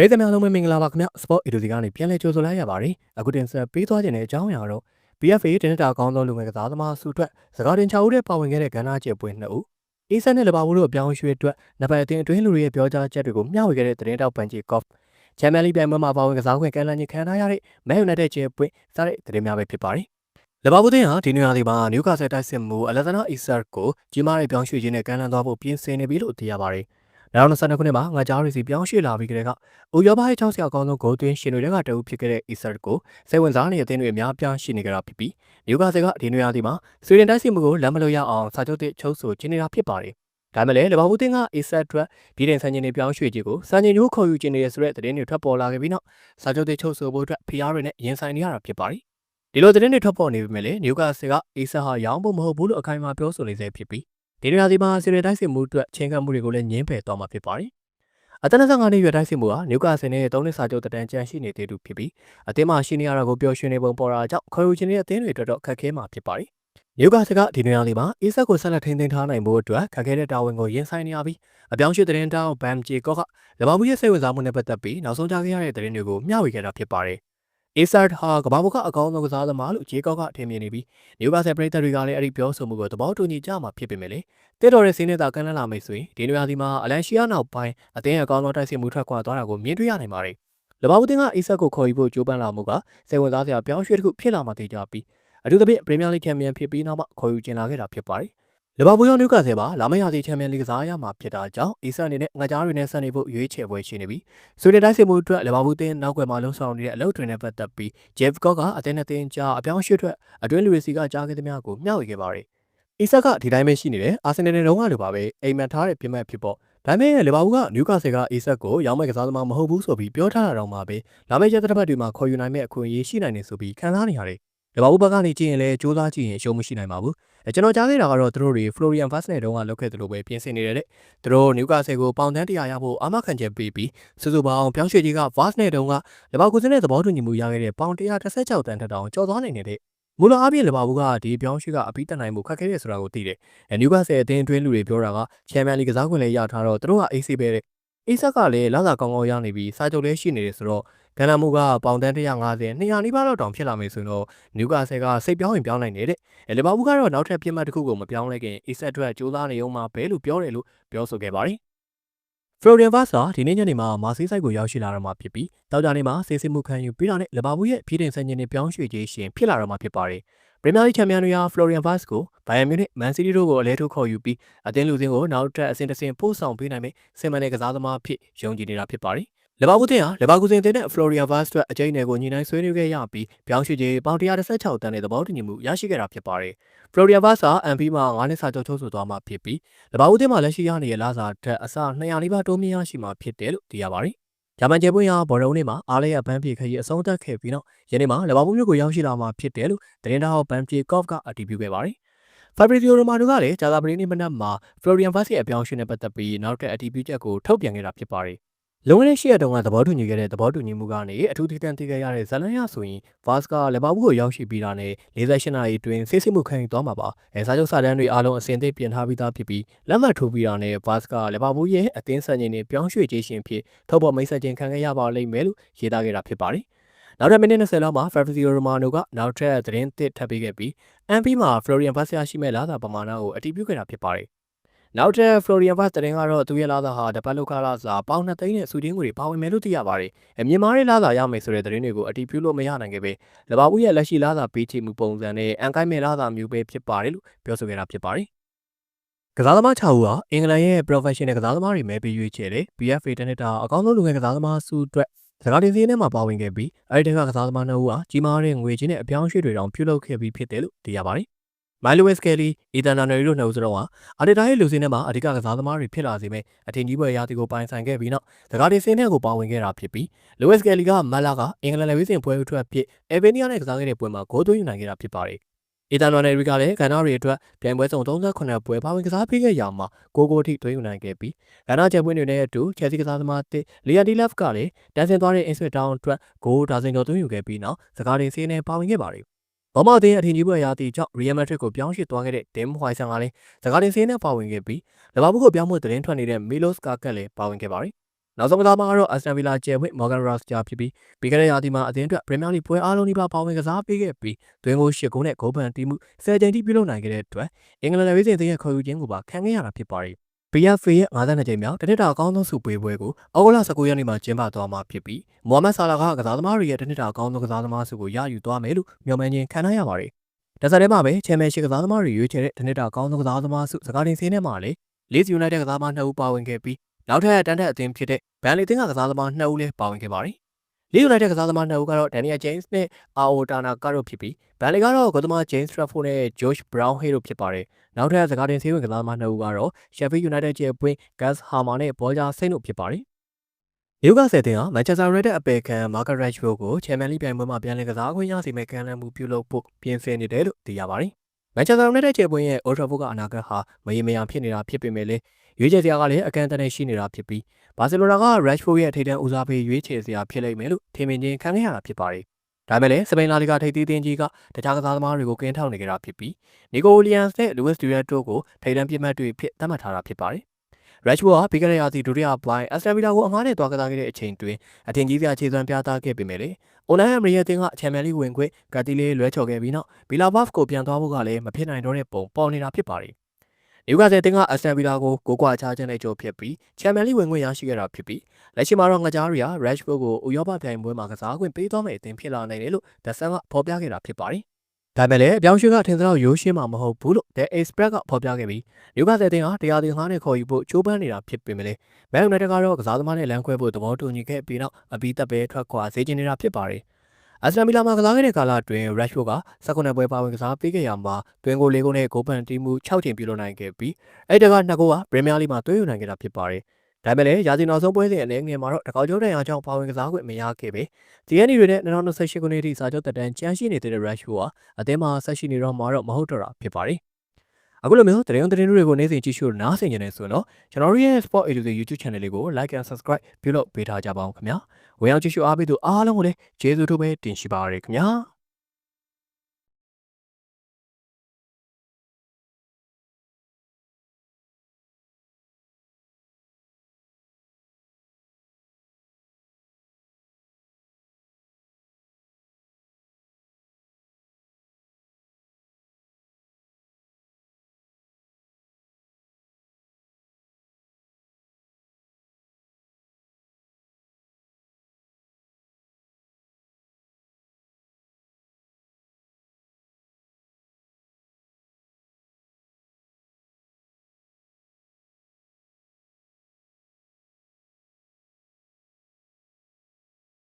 ပရိသတ်များလုံးပဲမင်္ဂလာပါခင်ဗျစပေါ့အီဒိုဒီကနေပြန်လည်ကြိုဆိုလိုက်ရပါတယ်အခုတင်ဆက်ပေးသွားခြင်းတဲ့အကြောင်းအရာတော့ BFA တင်တာအကောင်းဆုံးလူငယ်ကစားသမားစုအတွက်စကားတင်6ဦးတဲ့ပါဝင်ခဲ့တဲ့ကဏ္ဍကျပွဲ2ဦးအေးဆန်နဲ့လဘာဘူးတို့အပြောင်းရွှေ့အတွက်နံပါတ်အသင်းအတွင်းလူတွေရဲ့ပြောကြားချက်တွေကိုမျှဝေခဲ့တဲ့သတင်းတောက်ပန်ဂျီကော့ဖ်ချန်ပီယံလိပြိုင်ပွဲမှာပါဝင်ကစားခွင့်ကမ်းလှမ်းခြင်းခံထားရတဲ့မဲယူနိုက်တက်ကျပွဲစတဲ့သတင်းများပဲဖြစ်ပါတယ်လဘာဘူးတင်ဟာဒီနေရာဒီမှာနျူကာဆယ်တိုက်စစ်မှုအလက်သနာအီဆာကိုကြီးမားတဲ့ပြောင်းရွှေ့ခြင်းနဲ့ကမ်းလှမ်းသွားဖို့ပြင်ဆင်နေပြီလို့သိရပါတယ် 2022ခုနှစ်မှာငါကြားရီစီပြောင်းရွှေ့လာပြီးကြတဲ့ကအိုရောဘာရဲ့ချောင်းဆရာအကောင်းဆုံးဂိုးသွင်းရှင်တွေကတအုပ်ဖြစ်ခဲ့တဲ့ Iser ကိုစိတ်ဝင်စားနေတဲ့အသင်းတွေအများပြားရှိနေကြတာဖြစ်ပြီးနျူကာဆယ်ကဒီနေရာဒီမှာဆွေဒင်တိုက်စစ်မှုကိုလက်မလို့ရအောင်စာချုပ်သစ်ချုပ်ဆိုခြင်းနေတာဖြစ်ပါတယ်။ဒါမှလည်းလဘာဘူးတင်က Iser အတွက်ပြည်တင်ဆန်ချင်းတွေပြောင်းရွှေ့ခြင်းကိုစံချင်းညိုးခေါ်ယူခြင်းတွေဆိုတဲ့သတင်းတွေထွက်ပေါ်လာခဲ့ပြီးနောက်စာချုပ်သစ်ချုပ်ဆိုဖို့အတွက်ဖိအားတွေနဲ့ရင်ဆိုင်နေရတာဖြစ်ပါတယ်။ဒီလိုသတင်းတွေထွက်ပေါ်နေပေမဲ့လည်းနျူကာဆယ်က Iser ဟာရောင်းဖို့မဟုတ်ဘူးလို့အခိုင်အမာပြောဆိုနေသေးဖြစ်ပြီး ဒီနေရာဒီမှာစီရီတိုက်စစ်မှုအတွက်ချင်းကပ်မှုတွေကိုလည်းညှင်းပယ်သွားမှာဖြစ်ပါတယ်။အသက်25နှစ်ရွယ်တိုက်စစ်မှုဟာနျူကာဆယ်နဲ့၃နှစ်စာချုပ်တန်ကြန့်ရှိနေသေးသူဖြစ်ပြီးအသင်းမှာရှိနေရတာကိုပျော်ရွှင်နေပုံပေါ်တာကြောင့်ခေါ်ယူခြင်းရဲ့အသင်းတွေအတွက်တော့ခက်ခဲမှာဖြစ်ပါတယ်။နျူကာဆယ်ကဒီနေရာလေးမှာအေးဆက်ကိုဆက်လက်ထိန်းသိမ်းထားနိုင်ဖို့အတွက်ခက်ခဲတဲ့တာဝန်ကိုရင်ဆိုင်နေရပြီးအပြောင်းရွှေ့တဲ့တောင်းဘမ်ဂျီကော့ကလဘာဘူးရဲ့စိတ်ဝင်စားမှုနဲ့ပတ်သက်ပြီးနောက်ဆုံးကြားခဲ့ရတဲ့သတင်းတွေကိုမျှဝေခဲ့တာဖြစ်ပါတယ်။ အေဆာဒ်ဟာကဘာဘောကအကောင်းဆုံးကစားသမားလို့ဂျေကော့ကအထင်မြင်နေပြီးနျူကာဆယ်ပရိသတ်တွေကလည်းအဲ့ဒီပြောဆိုမှုကိုသဘောတူညီကြမှာဖြစ်ပေမဲ့လေတစ်တော်ရဲ့စင်းနေတာကန်းလန်းလာမိတ်ဆိုရင်ဒီနေရာဒီမှာအလန်ရှီယာနောက်ပိုင်းအသင်းရဲ့အကောင်းဆုံးတိုက်စစ်မှုထွက်ခွာသွားတာကိုမြင်တွေ့ရနိုင်ပါတယ်။လဘာဘူးတင်ကအေဆာကိုခေါ်ယူဖို့ကြိုးပမ်းလာမှုကစိတ်ဝင်စားစရာပြောင်းရွှေ့တစ်ခုဖြစ်လာမှသိကြပြီးအထူးသဖြင့်ပရီးမီယာလိချန်ပီယံဖြစ်ပြီးနောက်မှခေါ်ယူကျင်လာခဲ့တာဖြစ်ပါတယ်။ လီဗာပူးရောနျူကာဆယ်ပါလာမယ့်ရာသီချန်ပီယံလိကစားရမှာဖြစ်တာကြောင့်အီဆန်အနေနဲ့ငါးကြားတွေနဲ့ဆက်နေဖို့ရွေးချယ်ပွဲရှိနေပြီ။ဆွေးနွေးတိုင်းစီမှုအတွက်လီဗာပူးတင်းနောက်ွယ်မှာလုံဆောင်နေတဲ့အလုပ်တွေနဲ့ပတ်သက်ပြီးဂျက်ကော့ကအသင်းနဲ့တင်းကြားအပြောင်းရွှေ့ထွက်အတွင်းလူတွေစီကကြားခဲ့သမျှကိုမျှဝေခဲ့ပါတယ်။အီဆက်ကဒီတိုင်းပဲရှိနေတယ်။အာဆင်နယ်နဲ့တော့လိုပါပဲ။အိမ်မက်ထားတဲ့ပြစ်မှတ်ဖြစ်ပေါ့။ဒါပေမဲ့လီဗာပူးကနျူကာဆယ်ကအီဆက်ကိုရောင်းမဲ့ကစားသမားမဟုတ်ဘူးဆိုပြီးပြောထားတာတော့မှပဲလာမယ့်ရက်သတ္တပတ်တွေမှာခေါ်ယူနိုင်မဲ့အခွင့်အရေးရှိနိုင်နေဆိုပြီးခံစားနေရတယ်။လီဗာပူးဘက်ကနေကြည့်ရင်လည်းစူးစမ်းကြည့်ရင်အရှုံးမရှိနိုင်ပါဘူးအဲ ကျွန်တော်ကြားသေးတာကတော့သူတို့တွေ Florian Vaz နဲ့တုန်းကလုပ်ခဲ့သလိုပဲပြင်ဆင်နေတယ်တဲ့သူတို့နျူကာဆယ်ကိုပေါင်တန်း100ရဖို့အာမခံချက်ပေးပြီးစုစုပေါင်းပြောင်းရွှေ့ကြီးက Vaz နဲ့တုန်းကလဘာကူစင်းနဲ့သဘောတူညီမှုရခဲ့တဲ့ပေါင်136တန်းထက်တောင်ကျော်သွားနိုင်နေတဲ့မူလအားဖြင့်လဘာဘူးကဒီပြောင်းရွှေ့ကအပြီးတက်နိုင်မှုခက်ခဲတယ်ဆိုတာကိုသိတယ်။အဲနျူကာဆယ်အသင်းအတွင်းလူတွေပြောတာကချန်ပီယံလိကစားခွင့်လည်းရထားတော့သူတို့က AC ပဲတဲ့။ အေးဆက်ကလည်းလာစာကောင်းကောင်းရနေပြီးစာချုပ်လည်းရှိနေတယ်ဆိုတော့ကဏ္ဍမှုကပေါင်တန်း150 200နီးပါးလောက်တောင်ဖြစ်လာမယ်ဆိုတော့နျူကာဆယ်ကစိတ်ပြောင်းရင်ပြောင်းနိုင်တယ်တဲ့။လီဗာပူးကတော့နောက်ထပ်ပြစ်မှတ်တစ်ခုကိုမပြောင်းလဲခင်အီဆက်အတွက်ကြိုးစားနေအောင်မှာပဲလို့ပြောတယ်လို့ပြောဆိုခဲ့ပါတယ်။ဖရိုဒင်ဗတ်စာဒီနေ့ညနေမှာမာဆေးဆိုင်ကိုရောက်ရှိလာတော့မှာဖြစ်ပြီးတောက်ကြနေ့မှာဆေးစစ်မှုခံယူပြီးတော့နဲ့လီဗာပူးရဲ့ပြည်တင်ဆန်ချင်းတွေပြောင်းရွှေ့ခြင်းရှင်ဖြစ်လာတော့မှာဖြစ်ပါတယ်။ ပရီးမီယာလိချန်ပီယံတွေဟာဖလိုရီယန်ဗတ်ကိုဘိုင်ယန်မြူနစ်မန်စီးတီးတို့ကိုအလဲထိုးခေါ်ယူပြီးအသင်းလူစင်းကိုနောက်ထပ်အဆင့်တစ်ဆင့်ပို့ဆောင်ပေးနိုင်မယ့်စင်မန်နယ်ကစားသမားဖြစ်ယုံကြည်နေတာဖြစ်ပါတယ်လဘာကူတင်ဟာလဘာကူစင်တင်တဲ့ Florian Vaz အတွက်အကျိန်နယ်ကိုညီနိုင်ဆွေးနွေးခဲ့ရပြီးပြောင်းရွှေ့ခြင်းပေါင်116တန်းနဲ့သဘောတူညီမှုရရှိခဲ့တာဖြစ်ပါတယ်။ Florian Vaz ဟာ MP မှာ9နှစ်စာချုပ်ချုပ်ဆိုသွားမှာဖြစ်ပြီးလဘာကူတင်မှာလက်ရှိရနေတဲ့လစာထက်အစ200နီးပါးတိုးမြင့်ရရှိမှာဖြစ်တယ်လို့သိရပါတယ်။ ဂျာမန်ကျဲပွင့်ဟာဘော်ရုံးနေ့မှာအားလည်းအပန်းပြေခရီးအဆုံးသတ်ခဲ့ပြီးနောက်ယနေ့မှာလဘာကူမြို့ကိုရောက်ရှိလာမှာဖြစ်တယ်လို့သတင်းတောက်ဘန်ပြေကော့ဖ်ကအတည်ပြုခဲ့ပါတယ်။ Fabrizio Romano ကလည်းဂျာသာပရီနီမနက်မှာ Florian Vaz ရဲ့အပြောင်းအရွှေ့နဲ့ပတ်သက်ပြီးနောက်ထပ်အတည်ပြုချက်ကိုထုတ်ပြန်ခဲ့တာဖြစ်ပါတယ် လုံဝင်တဲ့ရှေ့ရက်တုန်းကသဘောတူညီခဲ့တဲ့သဘောတူညီမှုကနေအထူးထိတန်တည်ခဲ့ရတဲ့ဇလန်ရဆိုရင်ဗာစကာလက်ဘာဘူးကိုရောက်ရှိပြီးတာနဲ့48နာရီအတွင်းဆေးစစ်မှုခံယူသွားမှာပါအဲစားချုပ်စာတမ်းတွေအားလုံးအစင်သစ်ပြင်ထားပြီးသားဖြစ်ပြီးလက်မှတ်ထိုးပြီးတာနဲ့ဗာစကာလက်ဘာဘူးရဲ့အသင်းဆက်ခြင်းတွေပြောင်းရွှေ့ခြင်းရှင်ဖြစ်ထုတ်ပေါ်မိတ်ဆက်ခြင်းခံခဲ့ရပါလိမ့်မယ်လို့ရေးသားခဲ့တာဖြစ်ပါတယ်နောက်ထပ်မိနစ်20လောက်မှာ Fabrizio Romano ကနောက်ထပ်သတင်းသစ်ထပ်ပေးခဲ့ပြီး MP မှာ Florian Vazquez ရှိမဲ့လာတာပမာဏကိုအတည်ပြုခဲ့တာဖြစ်ပါတယ် နောက်ထပ် Florian Vaz တရင်ကတော့သူရဲ့လာသာဟာတပတ်လောက်ခလာစာပေါင်နှစ်သိန်းနဲ့စုတင်းငွေတွေပါဝင်မယ်လို့သိရပါတယ်။အမြင်မားတဲ့လာသာရမယ်ဆိုတဲ့သတင်းတွေကိုအတည်ပြုလို့မရနိုင်ခဲ့ပဲလဘာဘူးရဲ့လက်ရှိလာသာပေးချေမှုပုံစံနဲ့အန်ကိုင်းမဲ့လာသာမျိုးပဲဖြစ်ပါတယ်လို့ပြောဆိုခဲ့တာဖြစ်ပါတယ်။ကစားသမား6ဦးဟာအင်္ဂလန်ရဲ့ professional ကစားသမားတွေမဲပေးရွေးချယ်တဲ့ BFA တနစ်တာအကောင်းဆုံးလူငယ်ကစားသမားစုအတွက်စကားတင်စီးထဲမှာပါဝင်ခဲ့ပြီးအဲဒီတက်ကကစားသမား2ဦးဟာကြီးမားတဲ့ငွေချင်းနဲ့အပြောင်းရွှေ့တွေတောင်ပြုလုပ်ခဲ့ပြီးဖြစ်တယ်လို့သိရပါတယ် မိုင်လိုဝက်စကယ်လီအီတန်နာနယ်ရီတို့နှစ်ဦးစလုံးဟာအာတီတာရဲ့လူစင်းထဲမှာအဓိကကစားသမားတွေဖြစ်လာစေမဲ့အထင်ကြီးပွဲရာသီကိုပိုင်ဆိုင်ခဲ့ပြီးနောက်ဒကာဒီစင်းထဲကိုပါဝင်ခဲ့တာဖြစ်ပြီးလိုဝက်စကယ်လီကမက်လာကအင်္ဂလန်လေဝေးစင်ပွဲထွက်ဖြစ်အေဗီနီယာနဲ့ကစားခဲ့တဲ့ပွဲမှာဂိုးသွင်းယူနိုင်ခဲ့တာဖြစ်ပါတယ်အီတန်နာနယ်ရီကလည်းကဏ္ဍတွေအတွက်ပြိုင်ပွဲစုံ38ပွဲပါဝင်ကစားပေးခဲ့ရမှာကိုကိုထိသွင်းယူနိုင်ခဲ့ပြီးကဏ္ဍချက်ပွဲတွေနဲ့အတူချယ်ဆီကစားသမားတစ်လီယာဒီလဖ်ကလည်းတန်ဆင်သွားတဲ့အင်ဆွစ်တောင်းအတွက်ဂိုးဒါဇင်ကျော်သွင်းယူခဲ့ပြီးနောက်စကားတင်စင်းနဲ့ပါဝင်ခဲ့ပါတယ် ဘောမအသင်းအထင်ကြီးပွဲရာသီကြောင့် Real Madrid ကိုပြောင်းရွှေ့သွားခဲ့တဲ့ Tim Hoyson ကလည်းစကားတင်စင်းနဲ့ပါဝင်ခဲ့ပြီးလဘာဘူးကိုပြောင်းဖို့သတင်းထွက်နေတဲ့ Milos Kaka လည်းပါဝင်ခဲ့ပါတယ်။နောက်ဆုံးကစားမှာကတော့ Aston Villa ကျယ်ဝင့် Morgan Rogers ဖြစ်ပြီးပြီးခဲ့တဲ့ရာသီမှာအသင်းအတွက် Premier League ပွဲအားလုံးဒီပါပါဝင်ကစားပေးခဲ့ပြီးသွင်းဂိုး၈ဂိုးနဲ့ဂိုးပန်တီးမှု10ကြိမ်ထိပြုလုပ်နိုင်ခဲ့တဲ့အတွက်အင်္ဂလန်နယ်ဝေးစဉ်အသင်းရဲ့ခေါ်ယူခြင်းကိုပါခံခဲ့ရတာဖြစ်ပါတယ်။ PFA ရဲ့52ကြိမ်မြောက်တနစ်တာအကောင်းဆုံးဆုပေးပွဲကိုအောက်တိုဘာ19ရက်နေ့မှာကျင်းပသွားမှာဖြစ်ပြီးမိုဟာမက်ဆာလာကကစားသမားတွေရဲ့တနစ်တာအကောင်းဆုံးကစားသမားဆုကိုရယူသွားမယ်လို့မျှော်မှန်းခြင်းခံရပါတယ်။တဆက်တည်းမှာပဲချန်ပီယံရှစ်ကစားသမားတွေရွေးချယ်တဲ့တနစ်တာအကောင်းဆုံးကစားသမားဆုစကားတင်စင်းထဲမှာလည်း Leeds United ကစားသမား2ဦးပါဝင်ခဲ့ပြီးနောက်ထပ်တန်းတက်အသင်းဖြစ်တဲ့ဘန်လီတင်းကကစားသမား2ဦးလည်းပါဝင်ခဲ့ပါတယ်။ Leeds United ကစားသမား2ဦးကတော့ Daniel James နဲ့ Ao Tana ကတော့ဖြစ်ပြီးဘန်လီကတော့ကစားသမား James Trafford နဲ့ Josh Brownhill တို့ဖြစ်ပါတယ်။နောက်ထပ်စကားတင်ဆေးဝင်ကစားသမား2ဦးကတော့ Sheffield United ရဲ့ပွင့် Gus Harmer နဲ့ Bolger Saint တို့ဖြစ်ပါတယ်။မြို့ကဆယ်တင်ဟာ Manchester United အပယ်ခံ Marcus Rashford ကို Champions League ပြိုင်ပွဲမှာပြန်လည်ကစားခွင့်ရစေမယ့်ကမ်းလှမ်းမှုပြုလုပ်ဖို့ပြင်ဆင်နေတယ်လို့သိရပါတယ်။ Manchester United ချေပွင့်ရဲ့ Old Trafford ကအနာဂတ်ဟာမရေမရာဖြစ်နေတာဖြစ်ပေမဲ့လည်း ရွေးချယ်စရာကလည်းအကန့်အသတ်နဲ့ရှိနေတာဖြစ်ပြီးဘာစီလိုနာက Rashford ရဲ့ထိပ်တန်းဦးစားပေးရွေးချယ်စရာဖြစ်လိမ့်မယ်လို့ထင်မြင်ခြင်းခံခဲ့ရတာဖြစ်ပါတယ်။ဒါပေမဲ့လည်းစပိန်လာလီဂါထိပ်သီးတင်းကြီးကတခြားကစားသမားတွေကိုကင်းထောက်နေကြတာဖြစ်ပြီးနီကိုလီယန်စ်နဲ့ Luis Diaz တို့ကိုထိပ်တန်းပြစ်မှတ်တွေဖြစ်သတ်မှတ်ထားတာဖြစ်ပါတယ်။ Rashford ဟာပြီးခဲ့တဲ့ရာသီဒုတိယပိုင်း Aston Villa ကိုအငှားနဲ့တွားကစားခဲ့တဲ့အချိန်တွင်အထင်ကြီးစရာခြေစွမ်းပြသခဲ့ပေမဲ့လည်း Unai Emery ရဲ့အသင်းကချန်ပီယံလိဝင်ခွင့်ကတိလေးလွဲချော်ခဲ့ပြီးနောက် Villa Park ကိုပြန်သွားဖို့ကလည်းမဖြစ်နိုင်တော့တဲ့ပုံပေါ်နေတာဖြစ်ပါတယ်။ နယူကာဆယ်အသင်းက Aston Villa ကိုကိုကွာချခြင်းနဲ့ကြော်ဖြစ်ပြီးချန်ပီယံလိဝင်ခွင့်ရရှိခဲ့တာဖြစ်ပြီးလက်ရှိမှာတော့ငကြားရီဟာ Rashford ကိုဥရောပပြိုင်ပွဲမှာကစားခွင့်ပေးသွားမယ့်အသင်းဖြစ်လာနိုင်တယ်လို့ The Sun ကဖော်ပြခဲ့တာဖြစ်ပါတယ်။ဒါပေမဲ့လည်းအပြောင်းရွှေ့ကထင်သလောက်ရိုးရှင်းမှာမဟုတ်ဘူးလို့ The Express ကဖော်ပြခဲ့ပြီးနယူကာဆယ်အသင်းဟာတရားသင်ငှားနဲ့ခေါ်ယူဖို့ချိုးပမ်းနေတာဖြစ်ပေမဲ့လည်း Man United ကတော့ကစားသမားနဲ့လမ်းခွဲဖို့သဘောတူညီခဲ့ပြီးနောက်အပြီးသက်ပဲထွက်ခွာစေချင်နေတာဖြစ်ပါတယ်။ အက်စတန်ဗီလာမှာကစားခဲ့တဲ့ကာလအတွင်း Rashford က19ပွဲပါဝင်ကစားပေးခဲ့ရမှာတွင်ဂို၄ဂိုးနဲ့ဂိုးပန်တီးမှု6ချိန်ပြုလုပ်နိုင်ခဲ့ပြီးအဲ့တက2ဂိုးကပရီးမီးယားလိမှာသွင်းယူနိုင်ခဲ့တာဖြစ်ပါတယ်။ဒါပေမဲ့လည်းရာသီနောက်ဆုံးပွဲစဉ်အနေငယ်မှာတော့တကောက်ကျိုးတန်ရာကြောင့်ပါဝင်ကစားခွင့်မရခဲ့ပဲ။ TNT တွေနဲ့2028ခုနှစ်ထိစာချုပ်တက်တန်းကျန်ရှိနေတဲ့ Rashford ဟာအသင်းမှာဆက်ရှိနေတော့မှာတော့မဟုတ်တော့တာဖြစ်ပါတယ်။ အခုလိုမျိုးတရင်သတင်းတွေကိုနေ့စဉ်ကြည့်ရှုနားဆင်နေနေဆိုတော့ကျွန်တော်တို့ရဲ့ Sport Education YouTube Channel လေးကို Like and Subscribe ပြုလုပ်ပေးထားကြပါအောင်ခင်ဗျာဝင်အောင်ကြည့်ရှုအားပေးသူအားလုံးကိုလည်းကျေးဇူးတို့ပဲတင်ရှိပါရစေခင်ဗျာ